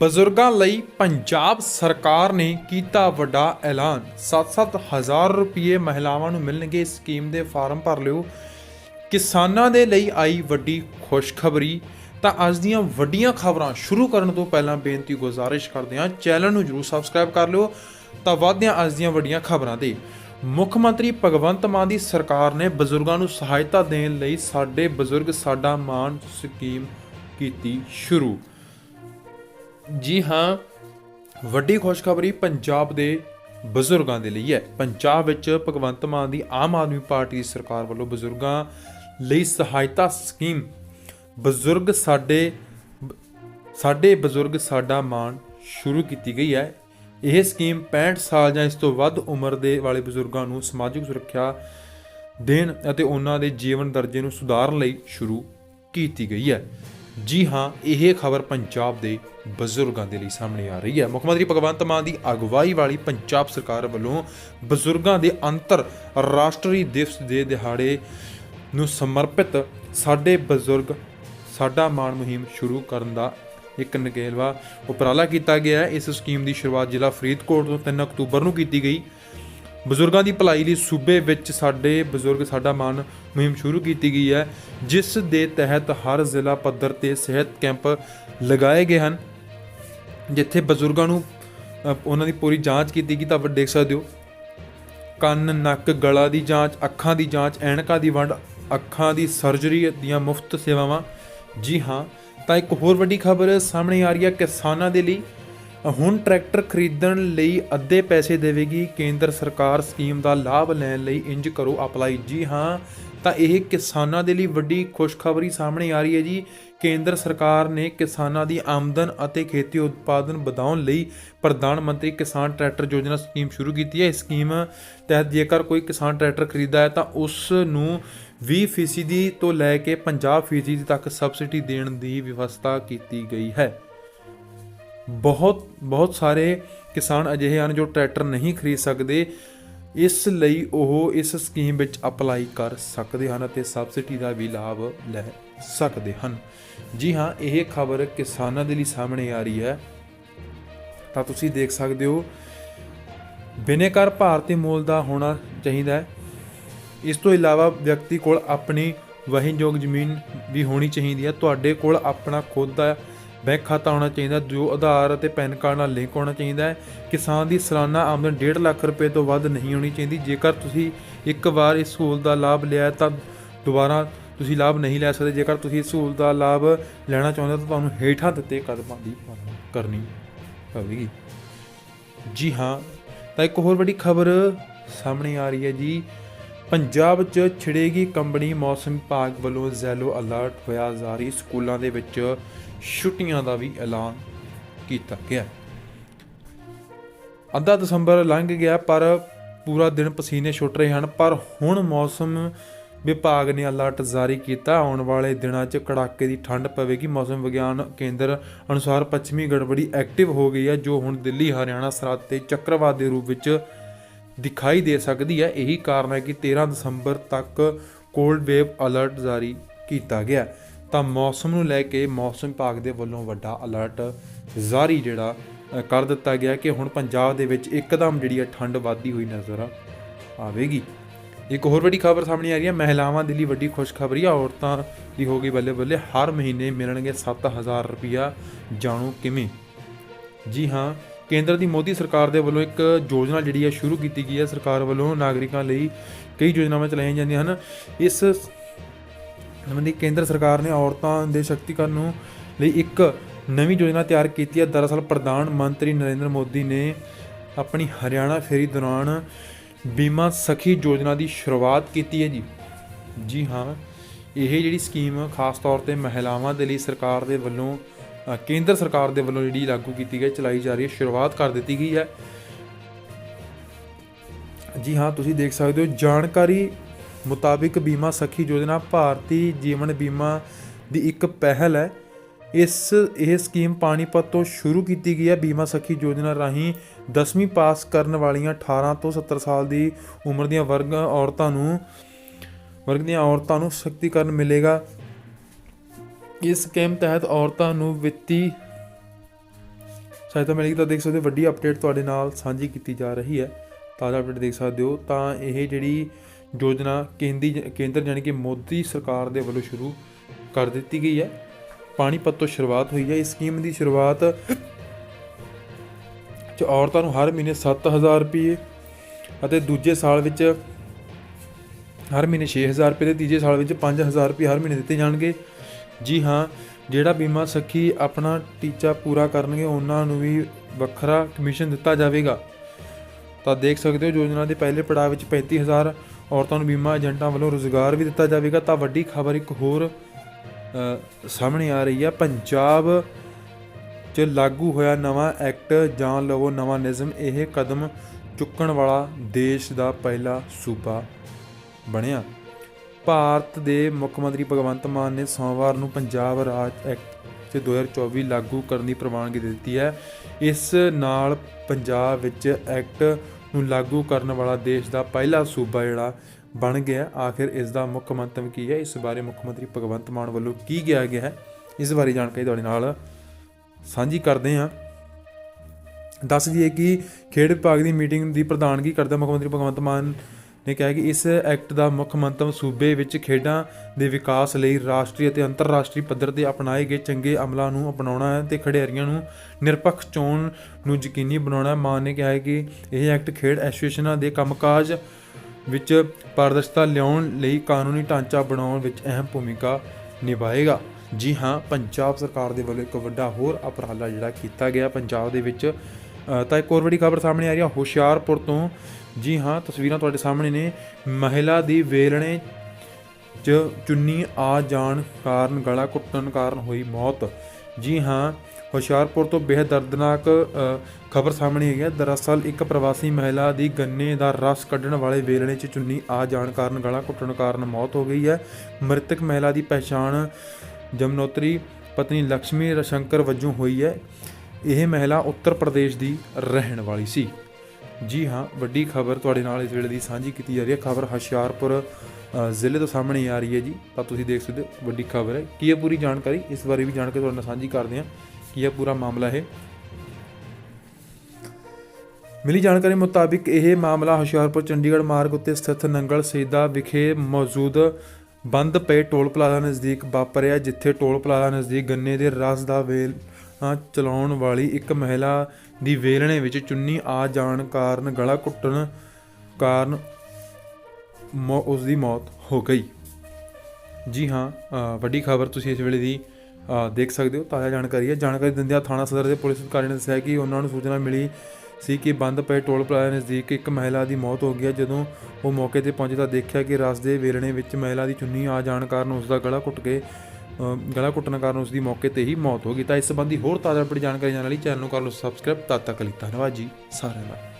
ਬਜ਼ੁਰਗਾਂ ਲਈ ਪੰਜਾਬ ਸਰਕਾਰ ਨੇ ਕੀਤਾ ਵੱਡਾ ਐਲਾਨ। 7-7 ਹਜ਼ਾਰ ਰੁਪਏ ਮਹਿਲਾਵਾਂ ਨੂੰ ਮਿਲਣਗੇ ਇਸ ਸਕੀਮ ਦੇ ਫਾਰਮ ਭਰ ਲਿਓ। ਕਿਸਾਨਾਂ ਦੇ ਲਈ ਆਈ ਵੱਡੀ ਖੁਸ਼ਖਬਰੀ। ਤਾਂ ਅੱਜ ਦੀਆਂ ਵੱਡੀਆਂ ਖਬਰਾਂ ਸ਼ੁਰੂ ਕਰਨ ਤੋਂ ਪਹਿਲਾਂ ਬੇਨਤੀ ਗੁਜ਼ਾਰਿਸ਼ ਕਰਦੇ ਹਾਂ, ਚੈਨਲ ਨੂੰ ਜਰੂਰ ਸਬਸਕ੍ਰਾਈਬ ਕਰ ਲਿਓ। ਤਾਂ ਵਧਦੇ ਹਾਂ ਅੱਜ ਦੀਆਂ ਵੱਡੀਆਂ ਖਬਰਾਂ ਤੇ। ਮੁੱਖ ਮੰਤਰੀ ਭਗਵੰਤ ਮਾਨ ਦੀ ਸਰਕਾਰ ਨੇ ਬਜ਼ੁਰਗਾਂ ਨੂੰ ਸਹਾਇਤਾ ਦੇਣ ਲਈ ਸਾਡੇ ਬਜ਼ੁਰਗ ਸਾਡਾ ਮਾਣ ਸਕੀਮ ਕੀਤੀ ਸ਼ੁਰੂ। ਜੀ ਹਾਂ, ਵੱਡੀ ਖੁਸ਼ਖਬਰੀ ਪੰਜਾਬ ਦੇ ਬਜ਼ੁਰਗਾਂ ਦੇ ਲਈ ਹੈ। ਪੰਜਾਬ ਵਿੱਚ ਭਗਵੰਤ ਮਾਨ ਦੀ ਆਮ ਆਦਮੀ ਪਾਰਟੀ ਦੀ ਸਰਕਾਰ ਵੱਲੋਂ ਬਜ਼ੁਰਗਾਂ ਲਈ ਸਹਾਇਤਾ ਸਕੀਮ। ਬਜ਼ੁਰਗ ਸਾਡੇ ਸਾਡੇ ਬਜ਼ੁਰਗ ਸਾਡਾ ਮਾਣ ਸ਼ੁਰੂ ਕੀਤੀ ਗਈ ਹੈ। ਇਹ ਸਕੀਮ 65 ਸਾਲ ਜਾਂ ਇਸ ਤੋਂ ਵੱਧ ਉਮਰ ਦੇ ਵਾਲੇ ਬਜ਼ੁਰਗਾਂ ਨੂੰ ਸਮਾਜਿਕ ਸੁਰੱਖਿਆ ਦੇਣ ਅਤੇ ਉਹਨਾਂ ਦੇ ਜੀਵਨ ਦਰਜੇ ਨੂੰ ਸੁਧਾਰਨ ਲਈ ਸ਼ੁਰੂ ਕੀਤੀ ਗਈ ਹੈ। ਜੀ ਹਾਂ, ਇਹ ਖਬਰ ਪੰਜਾਬ ਦੇ ਬਜ਼ੁਰਗਾਂ ਦੇ ਲਈ ਸਾਹਮਣੇ ਆ ਰਹੀ ਹੈ। ਮੁੱਖ ਮੰਤਰੀ ਭਗਵੰਤ ਮਾਨ ਦੀ ਅਗਵਾਈ ਵਾਲੀ ਪੰਜਾਬ ਸਰਕਾਰ ਵੱਲੋਂ ਬਜ਼ੁਰਗਾਂ ਦੇ ਅੰਤਰ ਰਾਸ਼ਟਰੀ ਦਿਵਸ ਦੇ ਦਿਹਾੜੇ ਨੂੰ ਸਮਰਪਿਤ ਸਾਡੇ ਬਜ਼ੁਰਗ, ਸਾਡਾ ਮਾਣ ਮੁਹਿੰਮ ਸ਼ੁਰੂ ਕਰਨ ਦਾ ਇੱਕ ਨਕੇਲਵਾ ਉਪਰਾਲਾ ਕੀਤਾ ਗਿਆ ਹੈ। ਇਸ ਸਕੀਮ ਦੀ ਸ਼ੁਰੂਆਤ ਜ਼ਿਲ੍ਹਾ ਫਰੀਦਕੋਟ ਤੋਂ 3 ਅਕਤੂਬਰ ਨੂੰ ਕੀਤੀ ਗਈ। ਬਜ਼ੁਰਗਾਂ ਦੀ ਭਲਾਈ ਲਈ ਸੂਬੇ ਵਿੱਚ ਸਾਡੇ ਬਜ਼ੁਰਗ, ਸਾਡਾ ਮਾਣ ਮੁਹਿੰਮ ਸ਼ੁਰੂ ਕੀਤੀ ਗਈ ਹੈ, ਜਿਸ ਦੇ ਤਹਿਤ ਹਰ ਜ਼ਿਲ੍ਹਾ ਪੱਧਰ ਤੇ ਸਿਹਤ ਕੈਂਪ ਲਗਾਏ ਗਏ ਹਨ। ਜਿੱਥੇ ਬਜ਼ੁਰਗਾਂ ਨੂੰ ਉਹਨਾਂ ਦੀ ਪੂਰੀ ਜਾਂਚ ਕੀਤੀ ਗਈ ਤਾਂ ਦੇਖ ਸਕਦੇ ਹੋ। ਕੰਨ, ਨੱਕ, ਗਲਾ ਦੀ ਜਾਂਚ, ਅੱਖਾਂ ਦੀ ਜਾਂਚ, ਐਨਕਾਂ ਦੀ ਵੰਡ, ਅੱਖਾਂ ਦੀ ਸਰਜਰੀ ਦੀਆਂ ਮੁਫਤ ਸੇਵਾਵਾਂ। ਜੀ ਹਾਂ, ਤਾਂ ਇੱਕ ਹੋਰ ਵੱਡੀ ਖਬਰ ਸਾਹਮਣੇ ਆ ਰਹੀ ਹੈ ਕਿਸਾਨਾਂ ਦੇ ਲਈ। ਹੁਣ ਟਰੈਕਟਰ ਖਰੀਦਣ ਲਈ ਅੱਧੇ ਪੈਸੇ ਦੇਵੇਗੀ ਕੇਂਦਰ ਸਰਕਾਰ ਸਕੀਮ ਦਾ ਲਾਭ ਲੈਣ ਲਈ ਇੰਜ ਕਰੋ ਅਪਲਾਈ। ਜੀ ਹਾਂ ਤਾਂ ਇਹ ਕਿਸਾਨਾਂ ਦੇ ਲਈ ਵੱਡੀ ਖੁਸ਼ਖਬਰੀ ਸਾਹਮਣੇ ਆ ਰਹੀ ਹੈ ਜੀ। ਕੇਂਦਰ ਸਰਕਾਰ ਨੇ ਕਿਸਾਨਾਂ ਦੀ ਆਮਦਨ ਅਤੇ ਖੇਤੀ ਉਤਪਾਦਨ ਵਧਾਉਣ ਲਈ ਪ੍ਰਧਾਨ ਮੰਤਰੀ ਕਿਸਾਨ ਟਰੈਕਟਰ ਯੋਜਨਾ ਸਕੀਮ ਸ਼ੁਰੂ ਕੀਤੀ ਹੈ। ਇਸ ਸਕੀਮ ਤਹਿਤ ਜੇਕਰ ਕੋਈ ਕਿਸਾਨ ਟਰੈਕਟਰ ਖਰੀਦਦਾ ਹੈ ਤਾਂ ਉਸ ਨੂੰ 20% ਤੋਂ ਲੈ ਕੇ 50% ਤੱਕ ਸਬਸਿਡੀ ਦੇਣ ਦੀ ਵਿਵਸਥਾ ਕੀਤੀ ਗਈ ਹੈ। ਬਹੁਤ ਬਹੁਤ ਸਾਰੇ ਕਿਸਾਨ ਅਜਿਹੇ ਹਨ ਜੋ ਟਰੈਕਟਰ ਨਹੀਂ ਖਰੀਦ ਸਕਦੇ। ਇਸ ਲਈ ਉਹ ਇਸ ਸਕੀਮ ਵਿੱਚ ਅਪਲਾਈ ਕਰ ਸਕਦੇ ਹਨ ਅਤੇ ਸਬਸਿਡੀ ਦਾ ਵੀ ਲਾਭ ਲੈ ਸਕਦੇ ਹਨ। ਜੀ ਹਾਂ, ਇਹ ਖਬਰ ਕਿਸਾਨਾਂ ਦੇ ਲਈ ਸਾਹਮਣੇ ਆ ਰਹੀ ਹੈ। ਤਾਂ ਤੁਸੀਂ ਦੇਖ ਸਕਦੇ ਹੋ, ਬਿਨੇਕਾਰ ਭਾਰਤੀ ਮੂਲ ਦਾ ਹੋਣਾ ਚਾਹੀਦਾ ਹੈ। ਇਸ ਤੋਂ ਇਲਾਵਾ ਵਿਅਕਤੀ ਕੋਲ ਆਪਣੀ ਵਹਿਣਯੋਗ ਜ਼ਮੀਨ ਵੀ ਹੋਣੀ ਚਾਹੀਦੀ ਹੈ। ਤੁਹਾਡੇ ਕੋਲ ਆਪਣਾ ਖੁਦ ਦਾ ਬੈਂਕ ਖਾਤਾ ਹੋਣਾ ਚਾਹੀਦਾ, ਜੋ ਆਧਾਰ ਅਤੇ ਪੈਨ ਕਾਰਡ ਨਾਲ ਲਿੰਕ ਹੋਣਾ ਚਾਹੀਦਾ ਹੈ। ਕਿਸਾਨ ਦੀ ਸਾਲਾਨਾ ਆਮਦਨ 1.5 ਲੱਖ ਰੁਪਏ ਤੋਂ ਵੱਧ ਨਹੀਂ ਹੋਣੀ ਚਾਹੀਦੀ। ਜੇਕਰ ਤੁਸੀਂ ਇੱਕ ਵਾਰ ਇਸ ਸਹੂਲਤ ਦਾ ਲਾਭ ਲਿਆ ਤਾਂ ਦੁਬਾਰਾ ਤੁਸੀਂ ਲਾਭ ਨਹੀਂ ਲੈ ਸਕਦੇ। ਜੇਕਰ ਤੁਸੀਂ ਇਸ ਸਹੂਲਤ ਦਾ ਲਾਭ ਲੈਣਾ ਚਾਹੁੰਦੇ ਹੋ, ਤਾਂ ਤੁਹਾਨੂੰ ਹੇਠਾਂ ਦਿੱਤੇ ਕਦਮਾਂ ਦੀ ਪਾਲਣਾ ਕਰਨੀ ਪਵੇਗੀ। ਜੀ ਹਾਂ, ਤਾਂ ਇੱਕ ਹੋਰ ਵੱਡੀ ਖਬਰ ਸਾਹਮਣੇ ਆ ਰਹੀ ਹੈ ਜੀ। ਪੰਜਾਬ 'ਚ ਛਿੜੇਗੀ ਕੰਬਣੀ ਮੌਸਮ ਵਿਭਾਗ ਵੱਲੋਂ ਜ਼ੈਲੋ ਅਲਰਟ ਹੋਇਆ। ਜਾਰੀ ਸਕੂਲਾਂ ਦੇ ਵਿੱਚ ਛੁੱਟੀਆਂ ਦਾ ਵੀ ਐਲਾਨ ਕੀਤਾ ਗਿਆ। ਅੱਧਾ ਦਸੰਬਰ ਲੰਘ ਗਿਆ ਪਰ ਪੂਰਾ ਦਿਨ ਪਸੀਨੇ ਛੁੱਟ ਰਹੇ ਹਨ। ਪਰ ਹੁਣ ਮੌਸਮ ਵਿਭਾਗ ਨੇ ਅਲਰਟ ਜਾਰੀ ਕੀਤਾ। ਆਉਣ ਵਾਲੇ ਦਿਨਾਂ 'ਚ ਕੜਾਕੇ ਦੀ ਠੰਡ ਪਵੇਗੀ। ਮੌਸਮ ਵਿਗਿਆਨ ਕੇਂਦਰ ਅਨੁਸਾਰ ਪੱਛਮੀ ਗੜਬੜੀ ਐਕਟਿਵ ਹੋ ਗਈ ਹੈ, ਜੋ ਹੁਣ ਦਿੱਲੀ, ਹਰਿਆਣਾ, ਸਰਹੱਦ ਤੇ ਚੱਕਰਵਾਤ ਦੇ ਰੂਪ ਵਿੱਚ ਦਿਖਾਈ ਦੇ ਸਕਦੀ ਹੈ। ਇਹੀ ਕਾਰਨ ਹੈ ਕਿ 13 ਦਸੰਬਰ ਤੱਕ ਕੋਲਡ ਵੇਵ ਅਲਰਟ ਜਾਰੀ ਕੀਤਾ ਗਿਆ। ਤਾਂ ਮੌਸਮ ਨੂੰ ਲੈ ਕੇ ਮੌਸਮ ਵਿਭਾਗ ਦੇ ਵੱਲੋਂ ਵੱਡਾ ਅਲਰਟ ਜਾਰੀ ਜਿਹੜਾ ਕਰ ਦਿੱਤਾ ਗਿਆ ਕਿ ਹੁਣ ਪੰਜਾਬ ਦੇ ਵਿੱਚ ਇੱਕਦਮ ਜਿਹੜੀ ਹੈ ਠੰਡ ਵਧਦੀ ਹੋਈ ਨਜ਼ਰ ਆਵੇਗੀ। ਇੱਕ ਹੋਰ ਵੱਡੀ ਖਬਰ ਸਾਹਮਣੇ ਆ ਰਹੀ ਹੈ, ਮਹਿਲਾਵਾਂ ਦੇ ਲਈ ਵੱਡੀ ਖੁਸ਼ਖਬਰੀ ਆ, ਔਰਤਾਂ ਦੀ ਹੋ ਗਈ ਬੱਲੇ ਬੱਲੇ ਹਰ ਮਹੀਨੇ ਮਿਲਣਗੇ 7000 ਰੁਪਿਆ ਜਾਣੋ ਕਿਵੇਂ? ਜੀ ਹਾਂ, ਕੇਂਦਰ ਦੀ ਮੋਦੀ ਸਰਕਾਰ ਦੇ ਵੱਲੋਂ ਇੱਕ ਯੋਜਨਾ ਜਿਹੜੀ ਹੈ ਸ਼ੁਰੂ ਕੀਤੀ ਗਈ ਹੈ, ਸਰਕਾਰ ਵੱਲੋਂ ਨਾਗਰਿਕਾਂ ਲਈ ਕਈ ਯੋਜਨਾਵਾਂ ਚਲਾਈਆਂ ਜਾਂਦੀਆਂ ਹਨ। ਇਸ ਸੰਬੰਧੀ ਕੇਂਦਰ ਸਰਕਾਰ ਨੇ ਔਰਤਾਂ ਦੇ ਸ਼ਕਤੀਕਰਨ ਨੂੰ ਲਈ ਇੱਕ ਨਵੀਂ ਯੋਜਨਾ ਤਿਆਰ ਕੀਤੀ ਹੈ। ਦਰਅਸਲ ਪ੍ਰਧਾਨ ਮੰਤਰੀ ਨਰਿੰਦਰ ਮੋਦੀ ਨੇ ਆਪਣੀ ਹਰਿਆਣਾ ਫੇਰੀ ਦੌਰਾਨ ਬੀਮਾ ਸਖੀ ਯੋਜਨਾ ਦੀ ਸ਼ੁਰੂਆਤ ਕੀਤੀ ਹੈ ਜੀ। ਜੀ ਹਾਂ, ਇਹ ਜਿਹੜੀ ਸਕੀਮ ਖਾਸ ਤੌਰ ਤੇ ਮਹਿਲਾਵਾਂ ਦੇ ਲਈ ਸਰਕਾਰ ਦੇ ਵੱਲੋਂ ਕੇਂਦਰ ਸਰਕਾਰ ਦੇ ਵੱਲੋਂ ਜਿਹੜੀ ਲਾਗੂ ਕੀਤੀ ਗਈ, ਚਲਾਈ ਜਾ ਰਹੀ ਹੈ, ਸ਼ੁਰੂਆਤ ਕਰ ਦਿੱਤੀ ਗਈ ਹੈ। ਜੀ ਹਾਂ, ਤੁਸੀਂ ਦੇਖ ਸਕਦੇ ਹੋ ਜਾਣਕਾਰੀ ਮੁਤਾਬਿਕ ਬੀਮਾ ਸਖੀ ਯੋਜਨਾ ਭਾਰਤੀ ਜੀਵਨ ਬੀਮਾ ਦੀ ਇੱਕ ਪਹਿਲ ਹੈ। ਇਸ, ਇਹ ਸਕੀਮ ਪਾਣੀਪਤ ਤੋਂ ਸ਼ੁਰੂ ਕੀਤੀ ਗਈ ਹੈ। ਬੀਮਾ ਸਖੀ ਯੋਜਨਾ ਰਾਹੀਂ 10ਵੀਂ ਪਾਸ ਕਰਨ ਵਾਲੀਆਂ 18 ਤੋਂ 70 ਸਾਲ ਦੀ ਉਮਰ ਦੀਆਂ ਵਰਗ ਔਰਤਾਂ ਨੂੰ, ਵਰਗ ਦੀਆਂ ਔਰਤਾਂ ਨੂੰ ਸ਼ਕਤੀਕਰਨ ਮਿਲੇਗਾ। ਇਸ ਸਕੀਮ ਤਹਿਤ ਔਰਤਾਂ ਨੂੰ ਵਿੱਤੀ ਸਹਾਇਤਾ ਮਿਲੇਗੀ। ਤਾਂ ਦੇਖ ਸਕਦੇ ਹੋ, ਵੱਡੀ ਅਪਡੇਟ ਤੁਹਾਡੇ ਨਾਲ ਸਾਂਝੀ ਕੀਤੀ ਜਾ ਰਹੀ ਹੈ। ਤਾਜ਼ਾ ਅਪਡੇਟ ਦੇਖ ਸਕਦੇ ਹੋ। ਤਾਂ ਇਹ ਜਿਹੜੀ ਯੋਜਨਾ ਕੇਂਦੀ ਕੇਂਦਰ ਯਾਨੀ ਕਿ ਮੋਦੀ ਸਰਕਾਰ ਦੇ ਵੱਲੋਂ ਸ਼ੁਰੂ ਕਰ ਦਿੱਤੀ ਗਈ ਹੈ। ਪਾਣੀਪਤ ਤੋਂ ਸ਼ੁਰੂਆਤ ਹੋਈ ਹੈ। ਇਸ ਸਕੀਮ ਦੀ ਸ਼ੁਰੂਆਤ ਚ ਔਰਤਾਂ ਨੂੰ ਹਰ ਮਹੀਨੇ 7000 ਰੁਪਏ ਅਤੇ ਦੂਜੇ ਸਾਲ ਵਿੱਚ ਹਰ ਮਹੀਨੇ 6000 ਰੁਪਏ ਤੇ ਤੀਜੇ ਸਾਲ ਵਿੱਚ 5000 ਰੁਪਏ ਹਰ ਮਹੀਨੇ ਦਿੱਤੇ ਜਾਣਗੇ। ਜੀ ਹਾਂ, ਜਿਹੜਾ ਬੀਮਾ ਸਖੀ ਆਪਣਾ ਟੀਚਾ ਪੂਰਾ ਕਰਨਗੇ, ਉਹਨਾਂ ਨੂੰ ਵੀ ਵੱਖਰਾ ਕਮਿਸ਼ਨ ਦਿੱਤਾ ਜਾਵੇਗਾ। ਤਾਂ ਦੇਖ ਸਕਦੇ ਹੋ, ਯੋਜਨਾ ਦੇ ਪਹਿਲੇ ਪੜਾਅ ਵਿੱਚ 35000 ਔਰਤਾਂ ਨੂੰ ਬੀਮਾ ਏਜੰਟਾਂ ਵੱਲੋਂ ਰੋਜ਼ਗਾਰ ਵੀ ਦਿੱਤਾ ਜਾਵੇਗਾ। ਤਾਂ ਵੱਡੀ ਖਬਰ ਇੱਕ ਹੋਰ ਸਾਹਮਣੇ ਆ ਰਹੀ ਹੈ। ਪੰਜਾਬ 'ਚ ਲਾਗੂ ਹੋਇਆ ਨਵਾਂ ਐਕਟ ਜਾਂ ਲਵੋ ਨਵਾਂ ਨਿਯਮ। ਇਹ ਕਦਮ ਚੁੱਕਣ ਵਾਲਾ ਦੇਸ਼ ਦਾ ਪਹਿਲਾ ਸੂਬਾ ਬਣਿਆ। ਭਾਰਤ ਦੇ ਮੁੱਖ ਮੰਤਰੀ ਭਗਵੰਤ ਮਾਨ ਨੇ ਸੋਮਵਾਰ ਨੂੰ ਪੰਜਾਬ ਰਾਜ ਐਕਟ ਤੇ 2024 ਲਾਗੂ ਕਰਨ ਦੀ ਪ੍ਰਵਾਨਗੀ ਦਿੱਤੀ ਹੈ। ਇਸ ਨਾਲ ਪੰਜਾਬ ਵਿੱਚ ਐਕਟ ਨੂੰ ਲਾਗੂ ਕਰਨ ਵਾਲਾ ਦੇਸ਼ ਦਾ ਪਹਿਲਾ ਸੂਬਾ ਜਿਹੜਾ ਬਣ ਗਿਆ। ਆਖਿਰ ਇਸ ਦਾ ਮੁੱਖ ਮੰਤਵ ਕੀ ਹੈ? ਇਸ ਬਾਰੇ ਮੁੱਖ ਮੰਤਰੀ ਭਗਵੰਤ ਮਾਨ ਵੱਲੋਂ ਕੀ ਕਿਹਾ ਗਿਆ ਹੈ? ਇਸ ਬਾਰੇ ਜਾਣਕਾਰੀ ਤੁਹਾਡੇ ਨਾਲ ਸਾਂਝੀ ਕਰਦੇ ਹਾਂ। ਦੱਸ ਦਈਏ ਕਿ ਖੇਡ ਵਿਭਾਗ ਦੀ ਮੀਟਿੰਗ ਦੀ ਪ੍ਰਧਾਨਗੀ ਕਰਦਾ ਮੁੱਖ ਮੰਤਰੀ ਭਗਵੰਤ ਮਾਨ ਨੇ ਕਿਹਾ ਕਿ ਇਸ ਐਕਟ ਦਾ ਮੁੱਖ ਮੰਤਵ ਸੂਬੇ ਵਿੱਚ ਖੇਡਾਂ ਦੇ ਵਿਕਾਸ ਲਈ ਰਾਸ਼ਟਰੀ ਅਤੇ ਅੰਤਰਰਾਸ਼ਟਰੀ ਪੱਧਰ ਤੇ ਅਪਣਾਏ ਗਏ ਚੰਗੇ ਅਮਲਾਂ ਨੂੰ ਅਪਣਾਉਣਾ ਹੈ ਤੇ ਖਿਡਾਰੀਆਂ ਨੂੰ ਨਿਰਪੱਖ ਚੋਣ ਨੂੰ ਯਕੀਨੀ ਬਣਾਉਣਾ ਮਾਨ ਨੇ ਕਿਹਾ ਹੈ ਕਿ ਇਹ ਐਕਟ ਖੇਡ ਐਸੋਸੀਏਸ਼ਨਾਂ ਦੇ ਕੰਮਕਾਜ ਵਿੱਚ ਪਾਰਦਰਸ਼ਤਾ ਲਿਆਉਣ ਲਈ ਕਾਨੂੰਨੀ ਢਾਂਚਾ ਬਣਾਉਣ ਵਿੱਚ ਅਹਿਮ ਭੂਮਿਕਾ ਨਿਭਾਏਗਾ। ਜੀ ਹਾਂ, ਪੰਜਾਬ ਸਰਕਾਰ ਦੇ ਵੱਲੋਂ ਇੱਕ ਵੱਡਾ ਹੋਰ ਉਪਰਾਲਾ ਜਿਹੜਾ ਕੀਤਾ ਗਿਆ, ਪੰਜਾਬ ਦੇ ਵਿੱਚ ਤਾਂ ਇੱਕ ਹੋਰ ਵੱਡੀ ਖਬਰ ਸਾਹਮਣੇ ਆ ਰਹੀ ਹੈ ਹੁਸ਼ਿਆਰਪੁਰ ਤੋਂ। ਜੀ ਹਾਂ, ਤਸਵੀਰਾਂ ਤੁਹਾਡੇ ਸਾਹਮਣੇ ਨੇ। ਮਹਿਲਾ ਦੀ ਵੇਲਣੇ ਚ ਚੁੰਨੀ ਆ ਜਾਣ ਕਾਰਨ, ਗਲਾ ਕੁੱਟਣ ਕਾਰਨ ਹੋਈ ਮੌਤ। ਜੀ ਹਾਂ, ਹੁਸ਼ਿਆਰਪੁਰ ਤੋਂ ਬੇਹਦ ਦਰਦਨਾਕ ਖਬਰ ਸਾਹਮਣੇ ਆਈ ਹੈ। ਦਰਅਸਲ ਇੱਕ ਪ੍ਰਵਾਸੀ ਮਹਿਲਾ ਦੀ ਗੰਨੇ ਦਾ ਰਸ ਕੱਢਣ ਵਾਲੇ ਵੇਲਣੇ 'ਚ ਚੁੰਨੀ ਆ ਜਾਣ ਕਾਰਨ, ਗਲਾ ਘੁੱਟਣ ਕਾਰਨ ਮੌਤ ਹੋ ਗਈ ਹੈ। ਮ੍ਰਿਤਕ ਮਹਿਲਾ ਦੀ ਪਛਾਣ ਜਮਨੋਤਰੀ ਪਤਨੀ ਲక్ష్ਮੀ ਰਸ਼ੰਕਰ ਵਜੋਂ ਹੋਈ ਹੈ। ਇਹ ਮਹਿਲਾ ਉੱਤਰ ਪ੍ਰਦੇਸ਼ ਦੀ ਰਹਿਣ ਵਾਲੀ ਸੀ। ਜੀ ਹਾਂ, ਵੱਡੀ ਖਬਰ ਤੁਹਾਡੇ ਨਾਲ ਇਸ ਵੇਲੇ ਦੀ ਸਾਂਝੀ ਕੀਤੀ ਜਾ ਰਹੀ ਹੈ। ਖਬਰ ਹੁਸ਼ਿਆਰਪੁਰ ਜ਼ਿਲ੍ਹੇ ਤੋਂ ਸਾਹਮਣੇ ਆ ਰਹੀ ਹੈ ਜੀ। ਤਾਂ ਤੁਸੀਂ ਦੇਖ ਸਕਦੇ ਹੋ, ਵੱਡੀ ਖਬਰ ਹੈ। ਕੀ ਹੈ ਪੂਰੀ ਜਾਣਕਾਰੀ? ਇਸ ਬਾਰੇ ਵੀ ਜਾਣਕਾਰੀ ਤੁਹਾਡੇ ਨਾਲ ਸਾਂਝੀ ਕਰਦੇ ਹਾਂ। ਕੀ ਹੈ ਪੂਰਾ ਮਾਮਲਾ ਇਹ? ਮਿਲੀ ਜਾਣਕਾਰੀ ਮੁਤਾਬਿਕ ਇਹ ਮਾਮਲਾ ਹੁਸ਼ਿਆਰਪੁਰ, ਚੰਡੀਗੜ੍ਹ ਮਾਰਗ ਉੱਤੇ ਸਥਿਤ ਨੰਗਲ ਸੇਦਾ ਵਿਖੇ ਮੌਜੂਦ ਬੰਦ ਪਏ ਟੋਲ ਪਲਾਜ਼ਾ ਨਜ਼ਦੀਕ ਵਾਪਰਿਆ, ਜਿੱਥੇ ਟੋਲ ਪਲਾਜ਼ਾ ਨਜ਼ਦੀਕ ਗੰਨੇ ਦੇ ਰਸ ਦਾ ਵੇਲ ਚਲਾਉਣ ਵਾਲੀ ਇੱਕ ਮਹਿਲਾ ਦੀ ਵੇਲਣੇ ਵਿੱਚ ਚੁੰਨੀ ਆ ਜਾਣ ਕਾਰਨ ਗਲਾ ਘੁੱਟਣ ਕਾਰਨ ਮੌ- ਉਸ ਦੀ ਮੌਤ ਹੋ ਗਈ। ਜੀ ਹਾਂ ਵੱਡੀ ਖਬਰ ਤੁਸੀਂ ਇਸ ਵੇਲੇ ਦੀ ਦੇਖ ਸਕਦੇ ਹੋ, ਤਾਜ਼ਾ ਜਾਣਕਾਰੀ ਹੈ। ਜਾਣਕਾਰੀ ਦਿੰਦਿਆਂ ਥਾਣਾ ਸਦਰ ਦੇ ਪੁਲਿਸ ਅਧਿਕਾਰੀ ਨੇ ਦੱਸਿਆ ਕਿ ਉਹਨਾਂ ਨੂੰ ਸੂਚਨਾ ਮਿਲੀ ਸੀ ਕਿ ਬੰਦ ਪਏ ਟੋਲ ਪਲਾਜ਼ਾ ਨਜ਼ਦੀਕ ਇੱਕ ਮਹਿਲਾ ਦੀ ਮੌਤ ਹੋ ਗਈ ਹੈ। ਜਦੋਂ ਉਹ ਮੌਕੇ ਤੇ ਪਹੁੰਚੇ ਤਾਂ ਦੇਖਿਆ ਕਿ ਰਸ ਦੇ ਵੇਲਣੇ ਵਿੱਚ ਮਹਿਲਾ ਦੀ ਚੁੰਨੀ ਆ ਜਾਣ ਕਾਰਨ ਉਸ ਦਾ ਗਲਾ ਘੁੱਟ ਕੇ ਗਲਾ ਕੁੱਟਣ ਕਾਰਨ ਉਸ ਦੀ ਮੌਕੇ ਤੇ ਹੀ ਮੌਤ ਹੋ ਗਈ। ਤਾਂ ਇਸ ਸੰਬੰਧੀ ਹੋਰ ਤਾਜ਼ਾ ਅਪਡੇਟ ਜਾਣਕਾਰੀ ਜਾਣਨ ਲਈ ਚੈਨਲ ਨੂੰ ਕਰ ਲਓ ਸਬਸਕ੍ਰਾਈਬ ਤਦ ਤੱਕ ਲਈ ਧੰਨਵਾਦ ਜੀ। ਸਾਰਿਆਂ ਦਾ।